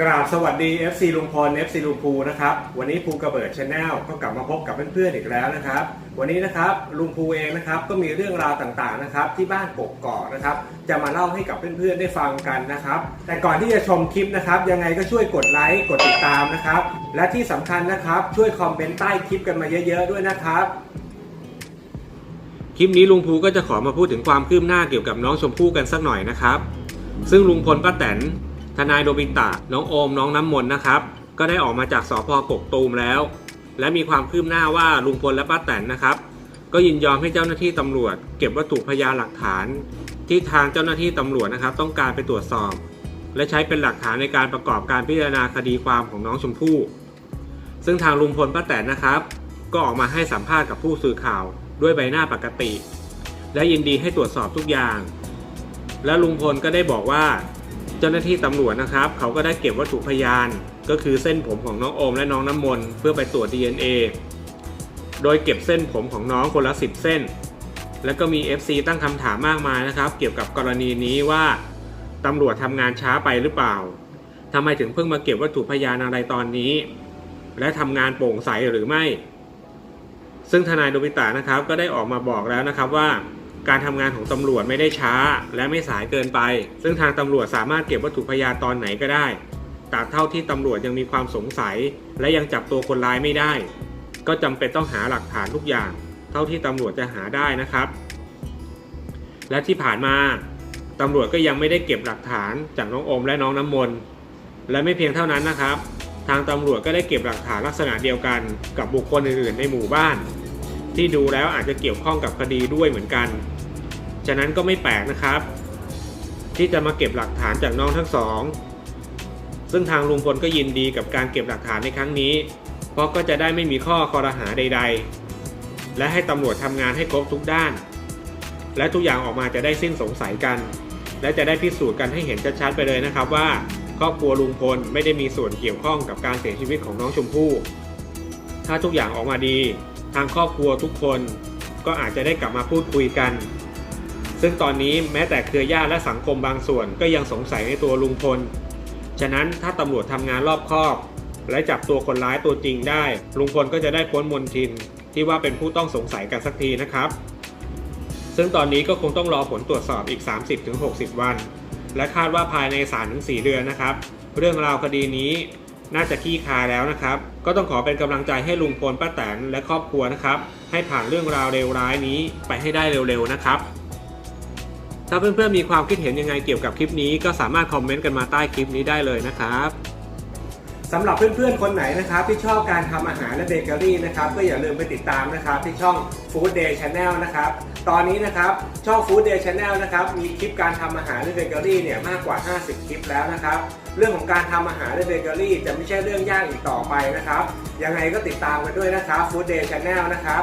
กราบสวัสดี FC ลุงพล FC ลุงภูนะครับ วันนี้ภูกระเบิดชาแนลก็กลับมาพบกับเพื่อนๆอีกแล้วนะครับ วันนี้นะครับลุงภูเองนะครับก็มีเรื่องราวต่างๆนะครับที่บ้านกกอกนะครับ จะมาเล่าให้กับเพื่อนๆได้ฟังกันนะครับ แต่ก่อนที่จะชมคลิปนะครับยังไงก็ช่วยกดไลค์กดติดตามนะครับ และที่สำคัญนะครับช่วยคอมเมนต์ใต้คลิปกันมาเยอะๆด้วยนะครับ คลิปนี้ลุงภูก็จะขอมาพูดถึงความคืบหน้าเกี่ยวกับน้องชมพู่กันสักหน่อยนะครับ ซึ่งลุงพลป้าแตน ทนายโดบิตะน้องโอมน้องน้ำมนต์นะครับ ก็ได้ออกมาจากสพกกตูมแล้ว และมีความคืบหน้าว่าลุงพลและป้าแตนนะครับ ก็ยินยอมให้เจ้าหน้าที่ตำรวจ เก็บวัตถุพยานหลักฐาน ที่ทางเจ้าหน้าที่ตำรวจนะครับ ต้องการไปตรวจสอบ และใช้เป็นหลักฐานในการประกอบการพิจารณาคดีความของน้องชมพู่ ซึ่งทางลุงพลป้าแตนนะครับ ก็ออกมาให้สัมภาษณ์กับผู้สื่อข่าวด้วยใบหน้าปกติ และยินดีให้ตรวจสอบทุกอย่าง และลุงพลก็ได้บอกว่า เจ้าหน้าที่ตำรวจนะครับ เขาก็ได้เก็บวัตถุพยาน ก็คือเส้นผมของน้องโอมและน้องน้ำมนต์เพื่อไปตรวจ DNA โดยเก็บเส้นผมของน้องคนละ 10 เส้น แล้วก็มี FC ตั้งคำถามมากมายนะครับ เกี่ยวกับกรณีนี้ว่าตำรวจทำงานช้าไปหรือเปล่าทำไมถึงเพิ่งมาเก็บวัตถุพยานอะไรตอนนี้ และทำงานโปร่งใสหรือไม่ ซึ่งทนายโดบิตะนะครับก็ได้ออกมาบอกแล้วนะครับว่า การทำงานของตำรวจไม่ได้ช้า และไม่สายเกินไป ซึ่งทางตำรวจสามารถเก็บวัตถุพยานตอนไหนก็ได้ตราบเท่าที่ตำรวจยังมีความสงสัย และยังจับตัวคนร้ายไม่ได้ ก็จำเป็นต้องหาหลักฐานทุกอย่าง เท่าที่ตำรวจจะหาได้นะครับ และที่ผ่านมาตำรวจก็ยังไม่ได้เก็บหลักฐานจากน้องอมและน้องน้ำมนต์และไม่เพียงเท่านั้นนะครับ ทางตำรวจก็ได้เก็บหลักฐานลักษณะเดียวกันกับบุคคลอื่นๆ ในหมู่บ้าน ที่ดูแล้วอาจจะเกี่ยวข้องกับคดีด้วยเหมือนกัน ฉะนั้นก็ไม่แปลกนะครับ ที่จะมาเก็บหลักฐานจากน้องทั้งสอง ซึ่งทางลุงพลก็ยินดีกับการเก็บหลักฐานในครั้งนี้ เพราะก็จะได้ไม่มีข้อคอรหาใด ๆ และให้ตำรวจทำงานให้ครบทุกด้าน และทุกอย่างออกมาจะได้สิ้นสงสัยกัน และจะได้พิสูจน์กันให้เห็นชัดๆไปเลยนะครับว่าครอบครัวลุงพลไม่ได้มีส่วนเกี่ยวข้องกับการเสียชีวิตของน้องชมพู่ถ้าทุกอย่างออกมาดี ทางครอบครัวทุกคนก็อาจจะได้กลับมาพูดคุยกัน ซึ่งตอนนี้แม้แต่เครือญาติและสังคมบางส่วนก็ยังสงสัยในตัวลุงพล ฉะนั้นถ้าตำรวจทำงานรอบคอบ และจับตัวคนร้ายตัวจริงได้ ลุงพลก็จะได้พ้นมนทิน ที่ว่าเป็นผู้ต้องสงสัยกันสักทีนะครับ ซึ่งตอนนี้ก็คงต้องรอผลตรวจสอบอีก 30-60 วัน และคาดว่าภายใน 3-4 เดือนนะครับ เรื่องราวคดีนี้น่าจะขี้คายแล้วนะครับ ก็ต้องขอเป็นกำลังใจให้ลุงพลป้าแตนและครอบครัวนะครับ ให้ผ่านเรื่องราวเลวร้ายนี้ไปให้ได้เร็วๆนะครับ ถ้าเพื่อนๆมีความคิดเห็นยังไงเกี่ยวกับคลิปนี้ก็สามารถคอมเมนต์กันมาใต้คลิปนี้ได้เลยนะครับสำหรับเพื่อนๆ คนไหนนะครับที่ชอบการทำอาหารและเบเกอรี่นะครับก็อย่าลืมไปติดตามนะครับที่ช่อง Food Day Channel นะครับตอนนี้นะครับช่อง Food Day Channel นะครับมีคลิปการทำอาหารและเบเกอรี่เนี่ยมากกว่า 50 คลิปแล้วนะครับเรื่องของการทำอาหารและเบเกอรี่จะไม่ใช่เรื่องยากอีกต่อไปนะครับยังไงก็ติดตามกันด้วยนะครับ Food Day Channel นะครับ